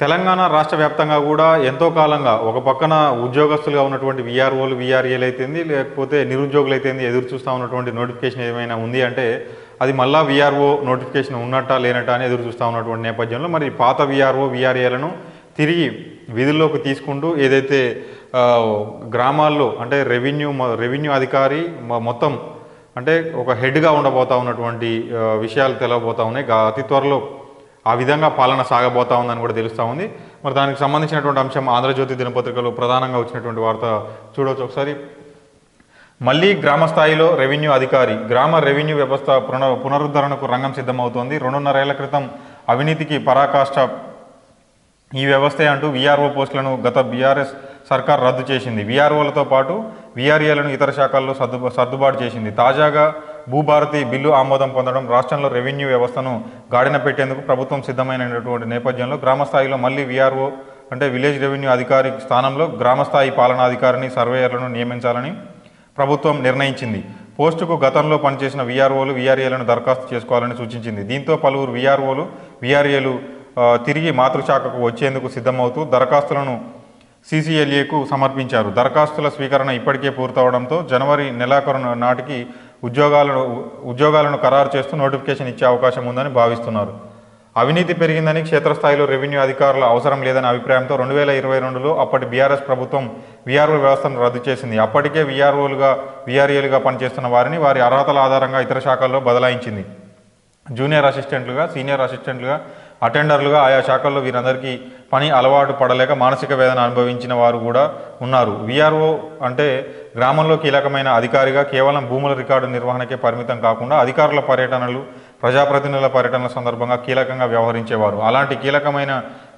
తెలంగాణ రాష్ట్ర వ్యాప్తంగా కూడా ఎంతో కాలంగా ఒక పక్కన ఉద్యోగస్తులుగా ఉన్నటువంటి విఆర్ఓలు విఆర్ఏలు అయితేంది లేకపోతే నిరుద్యోగులు అయితేంది ఎదురు చూస్తూ ఉన్నటువంటి నోటిఫికేషన్ ఏమైనా ఉంది అంటే అది మళ్ళా విఆర్ఓ నోటిఫికేషన్ ఉన్నట్టా లేనట్టా అని ఎదురు చూస్తూ ఉన్నటువంటి నేపథ్యంలో మరి పాత విఆర్ఓ విఆర్ఏలను తిరిగి విధుల్లోకి తీసుకుంటూ ఏదైతే గ్రామాల్లో అంటే రెవెన్యూ రెవెన్యూ అధికారి మొత్తం అంటే ఒక హెడ్గా ఉండబోతా ఉన్నటువంటి విషయాలు తెలవబోతా ఉన్నాయి. అతి త్వరలో ఆ విధంగా పాలన సాగబోతా ఉందని కూడా తెలుస్తూ ఉంది. మరి దానికి సంబంధించినటువంటి అంశం ఆంధ్రజ్యోతి దినపత్రికలో ప్రధానంగా వచ్చినటువంటి వార్త చూడవచ్చు ఒకసారి. మళ్ళీ గ్రామ స్థాయిలో రెవెన్యూ అధికారి గ్రామ రెవెన్యూ వ్యవస్థ పునః పునరుద్ధరణకు రంగం సిద్ధమవుతోంది. రెండున్నరేళ్ళ క్రితం అవినీతికి పరాకాష్ట ఈ వ్యవస్థే అంటూ వీఆర్ఓ పోస్టులను గత బీఆర్ఎస్ సర్కార్ రద్దు చేసింది. వీఆర్ఓలతో పాటు వీఆర్ఏలను ఇతర శాఖల్లో సర్దు సర్దుబాటు చేసింది. తాజాగా భూభారతి బిల్లు ఆమోదం పొందడం రాష్ట్రంలో రెవెన్యూ వ్యవస్థను గాడిన పెట్టేందుకు ప్రభుత్వం సిద్ధమైనటువంటి నేపథ్యంలో గ్రామ స్థాయిలో మళ్ళీ వీఆర్ఓ అంటే విలేజ్ రెవెన్యూ అధికారి స్థానంలో గ్రామస్థాయి పాలనాధికారిని సర్వేయర్లను నియమించాలని ప్రభుత్వం నిర్ణయించింది. పోస్టుకు గతంలో పనిచేసిన వీఆర్ఓలు వీఆర్ఏలను దరఖాస్తు చేసుకోవాలని సూచించింది. దీంతో పలువురు వీఆర్ఓలు వీఆర్ఏలు తిరిగి మాతృశాఖకు వచ్చేందుకు సిద్ధమవుతూ దరఖాస్తులను సీసీఎల్ఏకు సమర్పించారు. దరఖాస్తుల స్వీకరణ ఇప్పటికే పూర్తవడంతో జనవరి నెలాఖరు నాటికి ఉద్యోగాలను ఉద్యోగాలను ఖరారు చేస్తూ నోటిఫికేషన్ ఇచ్చే అవకాశం ఉందని భావిస్తున్నారు. అవినీతి పెరిగిందని క్షేత్రస్థాయిలో రెవెన్యూ అధికారుల అవసరం లేదనే అభిప్రాయంతో రెండు వేల ఇరవై రెండులో అప్పటి బీఆర్ఎస్ ప్రభుత్వం వీఆర్ఓ వ్యవస్థను రద్దు చేసింది. అప్పటికే వీఆర్ఓలుగా వీఆర్ఏలుగా పనిచేస్తున్న వారిని వారి అర్హతల ఆధారంగా ఇతర శాఖల్లో బదలాయించింది. జూనియర్ అసిస్టెంట్లుగా సీనియర్ అసిస్టెంట్లుగా అటెండర్లుగా ఆయా శాఖల్లో వీరందరికీ పని అలవాటు పడలేక మానసిక వేదన అనుభవించిన వారు కూడా ఉన్నారు. విఆర్ఓ అంటే గ్రామంలో కీలకమైన అధికారిగా కేవలం భూముల రికార్డు నిర్వహణకే పరిమితం కాకుండా అధికారుల పర్యటనలు ప్రజాప్రతినిధుల పర్యటనల సందర్భంగా కీలకంగా వ్యవహరించేవారు. అలాంటి కీలకమైన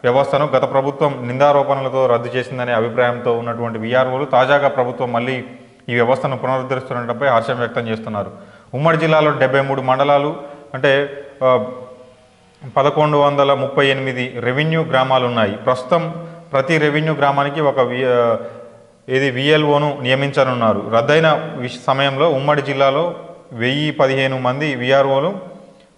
వ్యవస్థను గత ప్రభుత్వం నిందారోపణలతో రద్దు చేసిందనే అభిప్రాయంతో ఉన్నటువంటి వీఆర్ఓలు తాజాగా ప్రభుత్వం మళ్ళీ ఈ వ్యవస్థను పునరుద్ధరిస్తుండటంపై హర్షం వ్యక్తం చేస్తున్నారు. ఉమ్మడి జిల్లాలో డెబ్బై మూడు మండలాలు అంటే పదకొండు వందల ముప్పై ఎనిమిది రెవెన్యూ గ్రామాలు ఉన్నాయి ప్రస్తుతం ప్రతి రెవెన్యూ గ్రామానికి ఒక వి ఇది విఎల్ఓను నియమించనున్నారు. రద్దయిన సమయంలో ఉమ్మడి జిల్లాలో వెయ్యి పదిహేను మంది విఆర్ఓలు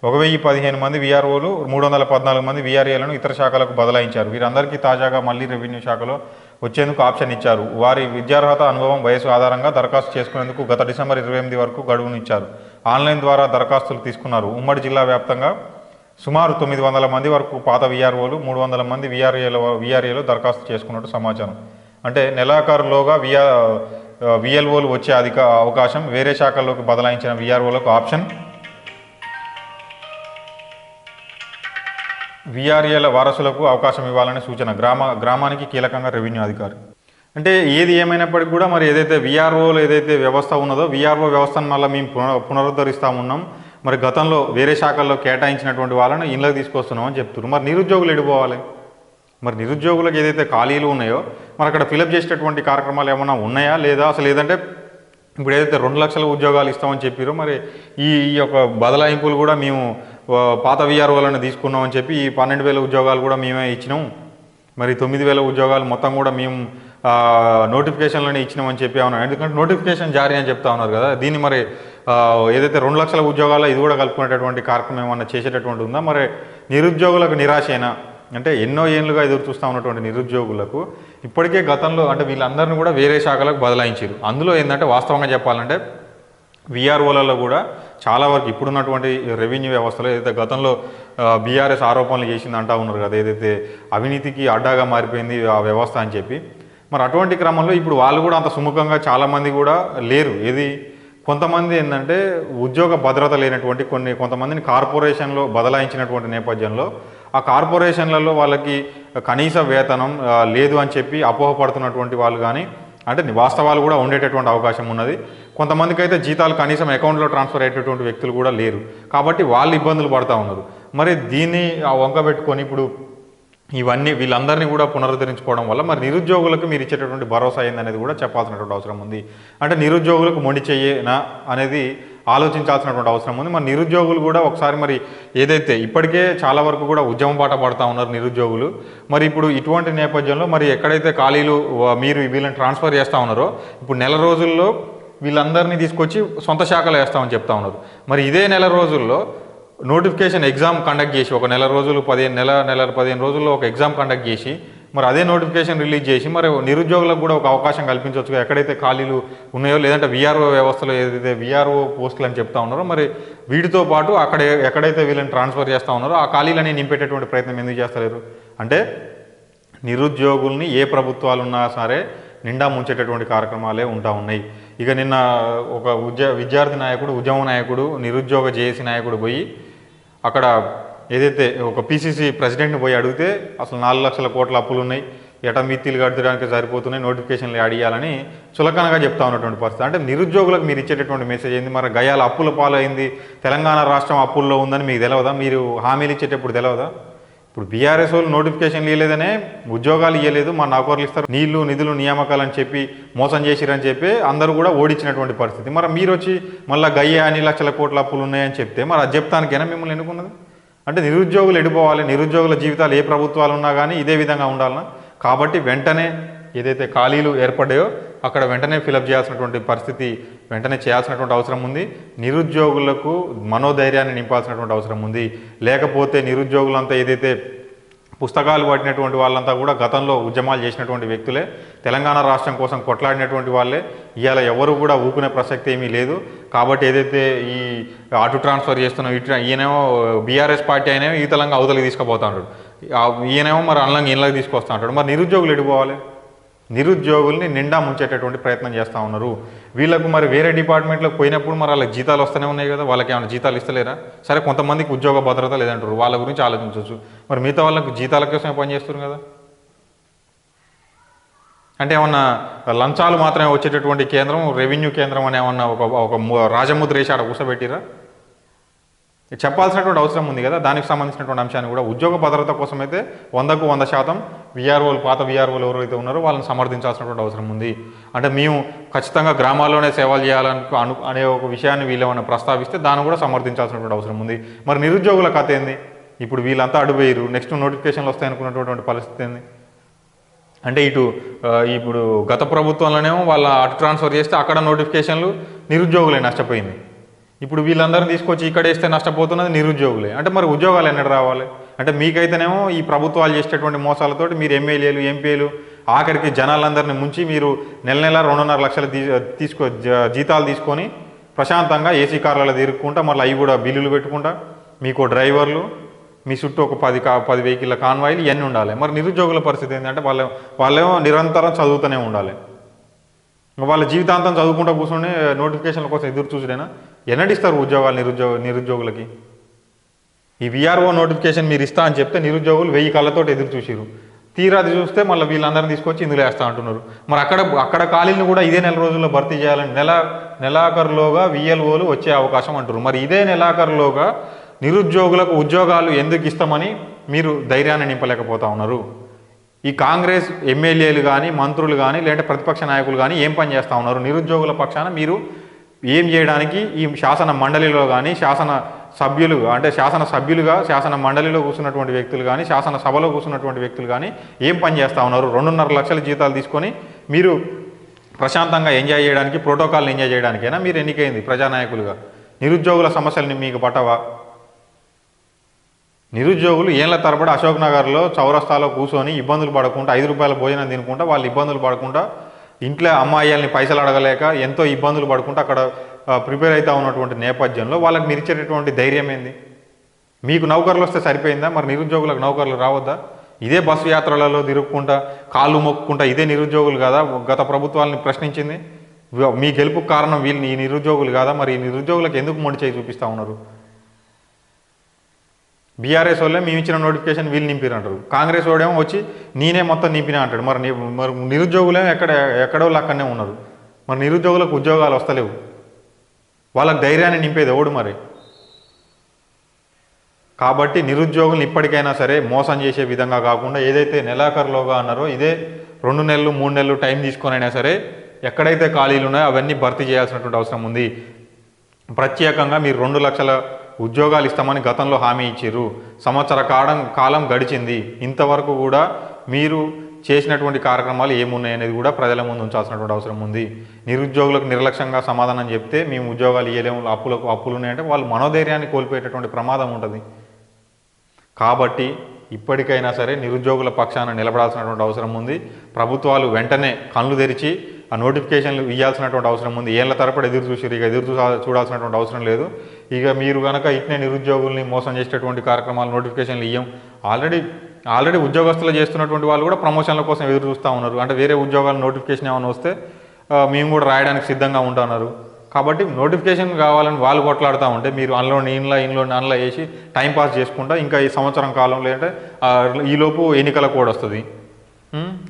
ఒక వెయ్యి పదిహేను మంది విఆర్ఓలు మూడు వందల పద్నాలుగు మంది విఆర్ఏలను ఇతర శాఖలకు బదలాయించారు. వీరందరికీ తాజాగా మళ్ళీ రెవెన్యూ శాఖలో వచ్చేందుకు ఆప్షన్ ఇచ్చారు. వారి విద్యార్హత అనుభవం వయసు ఆధారంగా దరఖాస్తు చేసుకునేందుకు గత డిసెంబర్ ఇరవై ఎనిమిది వరకు గడువునిచ్చారు. ఆన్లైన్ ద్వారా దరఖాస్తులు తీసుకున్నారు. ఉమ్మడి జిల్లా వ్యాప్తంగా సుమారు తొమ్మిది వందల మంది వరకు పాత విఆర్ఓలు మూడు వందల మంది విఆర్ఏల విఆర్ఏలు దరఖాస్తు చేసుకున్నట్టు సమాచారం. అంటే నెలాఖరులోగా విఆ విఎల్ఓలు వచ్చే అధిక అవకాశం వేరే శాఖల్లోకి బదలాయించిన విఆర్ఓలకు ఆప్షన్. విఆర్ఏల వారసులకు అవకాశం ఇవ్వాలని సూచన. గ్రామ గ్రామానికి కీలకంగా రెవెన్యూ అధికారి. అంటే ఏది ఏమైనప్పటికీ కూడా మరి ఏదైతే విఆర్ఓలు ఏదైతే వ్యవస్థ ఉన్నదో విఆర్ఓ వ్యవస్థను మళ్ళీ మేము పునరుద్ధరిస్తా పునరుద్ధరిస్తూ ఉన్నాం. మరి గతంలో వేరే శాఖల్లో కేటాయించినటువంటి వాళ్ళని ఇళ్ళకి తీసుకొస్తున్నామని చెప్తున్నారు. మరి నిరుద్యోగులు ఎడిపోవాలి? మరి నిరుద్యోగులకు ఏదైతే ఖాళీలు ఉన్నాయో మరి అక్కడ ఫిలప్ చేసేటటువంటి కార్యక్రమాలు ఏమైనా ఉన్నాయా? లేదా అసలు ఏదంటే ఇప్పుడు ఏదైతే రెండు లక్షల ఉద్యోగాలు ఇస్తామని చెప్పారో మరి ఈ ఈ యొక్క బదలాయింపులు కూడా మేము పాత విఆర్ఓలను తీసుకున్నామని చెప్పి ఈ పన్నెండు వేల ఉద్యోగాలు కూడా మేమే ఇచ్చినాం. మరి తొమ్మిది వేల ఉద్యోగాలు మొత్తం కూడా మేము నోటిఫికేషన్లోనే ఇచ్చినామని చెప్పి ఉన్నారు ఎందుకంటే నోటిఫికేషన్ జారీ అని చెప్తా ఉన్నారు కదా. దీన్ని మరి ఏదైతే రెండు లక్షల ఉద్యోగాల్లో ఇది కూడా కలుపుకునేటటువంటి కార్యక్రమం ఏమన్నా చేసేటటువంటి ఉందా? మరి నిరుద్యోగులకు నిరాశేనా అంటే ఎన్నో ఏళ్ళుగా ఎదురు చూస్తూ ఉన్నటువంటి నిరుద్యోగులకు ఇప్పటికే గతంలో అంటే వీళ్ళందరినీ కూడా వేరే శాఖలకు బదలాయించారు. అందులో ఏంటంటే వాస్తవంగా చెప్పాలంటే విఆర్ఓలలో కూడా చాలా వరకు ఇప్పుడున్నటువంటి రెవెన్యూ వ్యవస్థలో ఏదైతే గతంలో బీఆర్ఎస్ ఆరోపణలు చేసింది అంటా ఉన్నారు కదా ఏదైతే అవినీతికి అడ్డాగా మారిపోయింది ఆ వ్యవస్థ అని చెప్పి. మరి అటువంటి క్రమంలో ఇప్పుడు వాళ్ళు కూడా అంత సుముఖంగా చాలామంది కూడా లేరు. ఏది? కొంతమంది ఏంటంటే ఉద్యోగ భద్రత లేనటువంటి కొన్ని కొంతమందిని కార్పొరేషన్లో బదలాయించినటువంటి నేపథ్యంలో ఆ కార్పొరేషన్లలో వాళ్ళకి కనీస వేతనం లేదు అని చెప్పి అపోహపడుతున్నటువంటి వాళ్ళు కానీ అంటే వాస్తవాలు కూడా ఉండేటటువంటి అవకాశం ఉన్నది. కొంతమందికి అయితే జీతాలు కనీసం అకౌంట్లో ట్రాన్స్ఫర్ అయ్యేటటువంటి వ్యక్తులు కూడా లేరు. కాబట్టి వాళ్ళు ఇబ్బందులు పడతా ఉన్నారు. మరి దీన్ని ఆ ఇప్పుడు ఇవన్నీ వీళ్ళందరినీ కూడా పునరుద్ధరించుకోవడం వల్ల మరి నిరుద్యోగులకు మీరు ఇచ్చేటటువంటి భరోసా ఏందనేది కూడా చెప్పాల్సినటువంటి అవసరం ఉంది. అంటే నిరుద్యోగులకు మొండి చెయ్యేనా అనేది ఆలోచించాల్సినటువంటి అవసరం ఉంది. మరి నిరుద్యోగులు కూడా ఒకసారి మరి ఏదైతే ఇప్పటికే చాలా వరకు కూడా ఉద్యమం బాట పడతా ఉన్నారు నిరుద్యోగులు మరి ఇప్పుడు ఇటువంటి నేపథ్యంలో మరి ఎక్కడైతే ఖాళీలు మీరు వీళ్ళని ట్రాన్స్ఫర్ చేస్తూ ఉన్నారో ఇప్పుడు నెల రోజుల్లో వీళ్ళందరినీ తీసుకొచ్చి సొంత శాఖలో వేస్తామని చెప్తా ఉన్నారు. మరి ఇదే నెల రోజుల్లో నోటిఫికేషన్ ఎగ్జామ్ కండక్ట్ చేసి ఒక నెల రోజులు పదిహేను నెల నెల పదిహేను రోజుల్లో ఒక ఎగ్జామ్ కండక్ట్ చేసి మరి అదే నోటిఫికేషన్ రిలీజ్ చేసి మరి నిరుద్యోగులకు కూడా ఒక అవకాశం కల్పించవచ్చు ఎక్కడైతే ఖాళీలు ఉన్నాయో లేదంటే విఆర్ఓ వ్యవస్థలో ఏదైతే విఆర్ఓ పోస్టులు అని చెప్తా ఉన్నారో మరి వీటితో పాటు అక్కడ ఎక్కడైతే వీళ్ళని ట్రాన్స్ఫర్ చేస్తూ ఉన్నారో ఆ ఖాళీలని నింపేటటువంటి ప్రయత్నం ఎందుకు చేస్తలేరు? అంటే నిరుద్యోగుల్ని ఏ ప్రభుత్వాలు ఉన్నా సరే నిండా ముంచేటటువంటి కార్యక్రమాలే ఉంటా ఉన్నాయి. ఇక నిన్న ఒక ఉద్య విద్యార్థి నాయకుడు ఉద్యమ నాయకుడు నిరుద్యోగ జేఏసీ నాయకుడు పోయి అక్కడ ఏదైతే ఒక పీసీసీ ప్రెసిడెంట్ని పోయి అడిగితే అసలు నాలుగు లక్షల కోట్ల అప్పులు ఉన్నాయి ఎట మిత్తిలు కట్టడానికి సరిపోతున్నాయి నోటిఫికేషన్లు యాడ్ చేయాలని చులకనగా చెప్తా ఉన్నటువంటి పరిస్థితి. అంటే నిరుద్యోగులకు మీరు ఇచ్చేటటువంటి మెసేజ్ ఏంది? మరి గయాల అప్పుల పాలైంది తెలంగాణ రాష్ట్రం అప్పుల్లో ఉందని మీకు తెలియదా మీరు హామీలు ఇచ్చేటప్పుడు తెలియదా ఇప్పుడు బీఆర్ఎస్ వాళ్ళు నోటిఫికేషన్ ఇవ్వలేదనే ఉద్యోగాలు ఇవ్వలేదు మా నౌకర్లు ఇస్తారు. నీళ్ళు నిధులు నియామకాలు అని చెప్పి మోసం చేసిరని చెప్పి అందరూ కూడా ఓడించినటువంటి పరిస్థితి. మరి మీరు వచ్చి మళ్ళీ గయ్య అన్ని లక్షల కోట్ల అప్పులు ఉన్నాయని చెప్తే మరి అది చెప్తానికైనా మిమ్మల్ని ఎన్నుకున్నది? అంటే నిరుద్యోగులు ఎడిపోవాలి నిరుద్యోగుల జీవితాలు ఏ ప్రభుత్వాలు ఉన్నా కానీ ఇదే విధంగా ఉండాలన్నా కాబట్టి వెంటనే ఏదైతే ఖాళీలు ఏర్పడ్డాయో అక్కడ వెంటనే ఫిలప్ చేయాల్సినటువంటి పరిస్థితి వెంటనే చేయాల్సినటువంటి అవసరం ఉంది. నిరుద్యోగులకు మనోధైర్యాన్ని నింపాల్సినటువంటి అవసరం ఉంది. లేకపోతే నిరుద్యోగులంతా ఏదైతే పుస్తకాలు పట్టినటువంటి వాళ్ళంతా కూడా గతంలో ఉద్యమాలు చేసినటువంటి వ్యక్తులే. తెలంగాణ రాష్ట్రం కోసం కొట్లాడినటువంటి వాళ్ళే. ఇవాళ ఎవరు కూడా ఊకునే ప్రసక్తి ఏమీ లేదు. కాబట్టి ఏదైతే ఈ అటు ట్రాన్స్ఫర్ చేస్తున్న ఇటు ఈయనేమో బీఆర్ఎస్ పార్టీ అయినేమో ఈ తెలంగాణ అవతలకి తీసుకుపోతా ఉంటాడు ఈయనేమో మరి అన్నంగా ఇళ్ళకి తీసుకొస్తా ఉంటాడు మరి నిరుద్యోగులు ఎడిపోవాలి నిరుద్యోగుల్ని నిండా ముంచేటటువంటి ప్రయత్నం చేస్తూ ఉన్నారు. వీళ్ళకు మరి వేరే డిపార్ట్మెంట్లకు పోయినప్పుడు మరి వాళ్ళకి జీతాలు వస్తూనే ఉన్నాయి కదా వాళ్ళకి ఏమైనా జీతాలు ఇస్తలేరా? సరే కొంతమందికి ఉద్యోగ భద్రత లేదంటారు. వాళ్ళ గురించి ఆలోచించవచ్చు మరి మిగతా వాళ్ళకి జీతాల కోసమే పనిచేస్తున్నారు కదా? అంటే ఏమన్నా లంచాలు మాత్రమే వచ్చేటటువంటి కేంద్రం రెవెన్యూ కేంద్రం అని ఏమన్నా ఒక ఒక రాజముద్ర వేసి ఆడ కూర్చోబెట్టిరా చెప్పాల్సినటువంటి అవసరం ఉంది కదా. దానికి సంబంధించినటువంటి అంశాన్ని కూడా. ఉద్యోగ భద్రత కోసమైతే వందకు వంద శాతం విఆర్ఓలు పాత విఆర్ఓలు ఎవరైతే ఉన్నారో వాళ్ళని సమర్థించాల్సినటువంటి అవసరం ఉంది. అంటే మేము ఖచ్చితంగా గ్రామాల్లోనే సేవలు చేయాలని అను అనే ఒక విషయాన్ని వీళ్ళేమైనా ప్రస్తావిస్తే దాన్ని కూడా సమర్థించాల్సినటువంటి అవసరం ఉంది. మరి నిరుద్యోగుల కథ ఏంది? ఇప్పుడు వీళ్ళంతా అడుగుపోయారు నెక్స్ట్ నోటిఫికేషన్లు వస్తాయి అనుకున్నటువంటి పరిస్థితి ఏంది? అంటే ఇటు ఇప్పుడు గత ప్రభుత్వంలోనేమో వాళ్ళ అటు ట్రాన్స్ఫర్ చేస్తే అక్కడ నోటిఫికేషన్లు నిరుద్యోగులే నష్టపోయింది. ఇప్పుడు వీళ్ళందరినీ తీసుకొచ్చి ఇక్కడ వేస్తే నష్టపోతున్నది నిరుద్యోగులే. అంటే మరి ఉద్యోగాలు ఎన్నడ రావాలి? అంటే మీకైతేనేమో ఈ ప్రభుత్వాలు చేసేటటువంటి మోసాలతోటి మీరు ఎమ్మెల్యేలు ఎంపీలు ఆఖరికి జనాలందరినీ ముంచి మీరు నెల నెల రెండున్నర లక్షలు తీసుకో జీతాలు తీసుకొని ప్రశాంతంగా ఏసీ కార్లలో తిరుక్కుంటా మళ్ళీ అవి కూడా బిల్లులు పెట్టుకుంటా మీకు డ్రైవర్లు మీ చుట్టూ ఒక పది కా పది వెహికల్ కాన్వాయిలు ఇవన్నీ ఉండాలి. మరి నిరుద్యోగుల పరిస్థితి ఏంటంటే వాళ్ళ వాళ్ళేమో నిరంతరం చదువుతూనే ఉండాలి. వాళ్ళ జీవితాంతం చదువుకుంటూ కూర్చొని నోటిఫికేషన్ల కోసం ఎదురు చూసుడేనా ఎన్నడిస్తారు ఉద్యోగాలు నిరుద్యోగ నిరుద్యోగులకి? ఈ విఆర్ఓ నోటిఫికేషన్ మీరు ఇస్తా అని చెప్తే నిరుద్యోగులు వెయ్యి కళ్ళతో ఎదురు చూసిరు తీరా అది చూస్తే మళ్ళీ వీళ్ళందరినీ తీసుకొచ్చి ఇందులో వేస్తా అంటున్నారు. మరి అక్కడ అక్కడ ఖాళీలను కూడా ఇదే నెల రోజుల్లో భర్తీ చేయాలని నెల నెలాఖరులోగా విఎల్ఓలు వచ్చే అవకాశం అంటారు మరి ఇదే నెలాఖరులోగా నిరుద్యోగులకు ఉద్యోగాలు ఎందుకు ఇస్తామని మీరు ధైర్యాన్ని నింపలేకపోతా ఉన్నారు. ఈ కాంగ్రెస్ ఎమ్మెల్యేలు కానీ మంత్రులు కానీ లేదంటే ప్రతిపక్ష నాయకులు కానీ ఏం పని చేస్తూ ఉన్నారు? నిరుద్యోగుల పక్షాన మీరు ఏం చేయడానికి ఈ శాసన మండలిలో కానీ శాసన సభ్యులు అంటే శాసన సభ్యులుగా శాసన మండలిలో కూర్చున్నటువంటి వ్యక్తులు కానీ శాసన సభలో కూర్చున్నటువంటి వ్యక్తులు కానీ ఏం పని చేస్తూ ఉన్నారు? రెండున్నర లక్షల జీతాలు తీసుకొని మీరు ప్రశాంతంగా ఎంజాయ్ చేయడానికి ప్రోటోకాల్ని ఎంజాయ్ చేయడానికైనా? మీరు ఎన్నికైంది ప్రజానాయకులుగా? నిరుద్యోగుల సమస్యల్ని మీకు పట్టవా? నిరుద్యోగులు ఏళ్ళ తరబడి అశోక్ నగర్లో చౌరస్తాలో కూర్చొని ఇబ్బందులు పడకుండా ఐదు రూపాయల భోజనం తినకుండా వాళ్ళు ఇబ్బందులు పడకుండా ఇంట్లో అమ్మాయిల్ని పైసలు అడగలేక ఎంతో ఇబ్బందులు పడుకుంటూ అక్కడ ప్రిపేర్ అవుతా ఉన్నటువంటి నేపథ్యంలో వాళ్ళకి మీరు ఇచ్చేటటువంటి ధైర్యం ఏంది? మీకు నౌకర్లు వస్తే సరిపోయిందా? మరి నిరుద్యోగులకు నౌకర్లు రావద్దా? ఇదే బస్సు యాత్రలలో తిరుగుకుంటా కాళ్ళు మొక్కుకుంటా ఇదే నిరుద్యోగులు కదా? గత ప్రభుత్వాలని ప్రశ్నించింది. మీ గెలుపుకు కారణం వీళ్ళని ఈ నిరుద్యోగులు కాదా? మరి ఈ నిరుద్యోగులకు ఎందుకు మొండి చేయి చూపిస్తూ ఉన్నారు? బీఆర్ఎస్ వాళ్ళే మేము ఇచ్చిన నోటిఫికేషన్ వీళ్ళు నింపినంటారు అంటారు. కాంగ్రెస్ వాడేమో వచ్చి నేనే మొత్తం నింపినా అంటాడు మరి మరి నిరుద్యోగులేమో ఎక్కడ ఎక్కడో అక్కడనే ఉన్నారు. మరి నిరుద్యోగులకు ఉద్యోగాలు వస్తలేవు. వాళ్ళకి ధైర్యాన్ని నింపేది ఎవడు మరి? కాబట్టి నిరుద్యోగులు ఇప్పటికైనా సరే మోసం చేసే విధంగా కాకుండా ఏదైతే నెలాఖరులోగా అన్నారో ఇదే రెండు నెలలు మూడు నెలలు టైం తీసుకొని అయినా సరే ఎక్కడైతే ఖాళీలు ఉన్నాయో అవన్నీ భర్తీ చేయాల్సినటువంటి అవసరం ఉంది. ప్రత్యేకంగా మీరు రెండు లక్షల ఉద్యోగాలు ఇస్తామని గతంలో హామీ ఇచ్చారు సంవత్సర కాలం కాలం గడిచింది. ఇంతవరకు కూడా మీరు చేసినటువంటి కార్యక్రమాలు ఏమున్నాయి అనేది కూడా ప్రజల ముందు ఉంచాల్సినటువంటి అవసరం ఉంది. నిరుద్యోగులకు నిర్లక్ష్యంగా సమాధానం చెప్తే మేము ఉద్యోగాలు ఇవ్వలేము అప్పులకు అప్పులు ఉన్నాయంటే వాళ్ళు మనోధైర్యాన్ని కోల్పోయేటటువంటి ప్రమాదం ఉంటుంది. కాబట్టి ఇప్పటికైనా సరే నిరుద్యోగుల పక్షాన నిలబడాల్సినటువంటి అవసరం ఉంది. ప్రభుత్వాలు వెంటనే కళ్ళు తెరిచి ఆ నోటిఫికేషన్లు ఇవ్వాల్సినటువంటి అవసరం ఉంది. ఏళ్ళ తరపడి ఎదురు చూసి ఇక ఎదురు చూసా- చూడాల్సినటువంటి అవసరం లేదు. ఇక మీరు కనుక ఇట్నే నిరుద్యోగుల్ని మోసం చేసేటటువంటి కార్యక్రమాలు నోటిఫికేషన్లు ఇవ్వం ఆల్రెడీ ఆల్రెడీ ఉద్యోగస్తులు చేస్తున్నటువంటి వాళ్ళు కూడా ప్రమోషన్ల కోసం ఎదురు చూస్తూ ఉన్నారు. అంటే వేరే ఉద్యోగాలు నోటిఫికేషన్ ఏమైనా వస్తే మేము కూడా రాయడానికి సిద్ధంగా ఉంటున్నారు కాబట్టి నోటిఫికేషన్ కావాలని వాళ్ళు కొట్లాడుతూ ఉంటే మీరు అందులో ఇంట్లో ఇంట్లో అందులో వేసి టైం పాస్ చేసుకుంటా ఇంకా ఈ సంవత్సరం కాలం లేదంటే ఈలోపు ఎన్నికల కూడా వస్తుంది.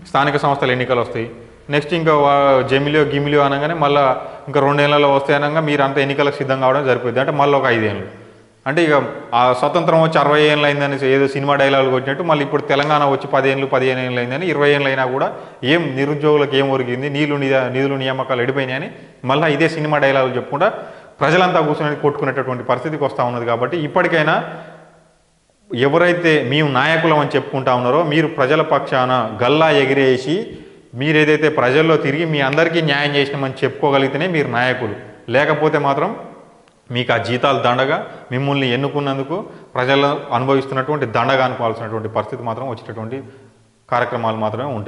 స్థానిక సంస్థల ఎన్నికలు వస్తాయి. నెక్స్ట్ ఇంకా వా- జమిలియో గిమిలియో అనగానే మళ్ళీ ఇంకా రెండేళ్ళలో వస్తాయి అనగా మీరు అంత ఎన్నికలకు సిద్ధం కావడం సరిపోద్ది అంటే మళ్ళీ ఒక ఐదేళ్ళు. అంటే ఇక ఆ స్వతంత్రం వచ్చి అరవై ఏళ్ళు అయిందని ఏదో సినిమా డైలాగులు వచ్చినట్టు మళ్ళీ ఇప్పుడు తెలంగాణ వచ్చి పదిహేళ్ళు పదిహేను ఏళ్ళు అయిందని ఇరవై ఏళ్ళు అయినా కూడా ఏం నిరుద్యోగులకు ఏం ఒరిగింది నీళ్ళు నిధ- నిధులు నియామకాలు ఎడిపోయినాయని మళ్ళీ ఇదే సినిమా డైలాగులు చెప్పుకుంటా ప్రజలంతా కూర్చొని కొట్టుకునేటటువంటి పరిస్థితికి వస్తూ ఉన్నది కాబట్టి ఇప్పటికైనా ఎవరైతే మేము నాయకులం అని చెప్పుకుంటా ఉన్నారో మీరు ప్రజల పక్షాన గల్లా ఎగిరేసి మీరు ఏదైతే ప్రజల్లో తిరిగి మీ అందరికీ న్యాయం చేసినామని చెప్పుకోగలిగితేనే మీరు నాయకులు. లేకపోతే మాత్రం మీకు ఆ జీతాలు దండగా మిమ్మల్ని ఎన్నుకున్నందుకు ప్రజలు అనుభవిస్తున్నటువంటి దండగా అనుకోవాల్సినటువంటి పరిస్థితి మాత్రం వచ్చేటటువంటి కార్యక్రమాలు మాత్రమే ఉంటాయి.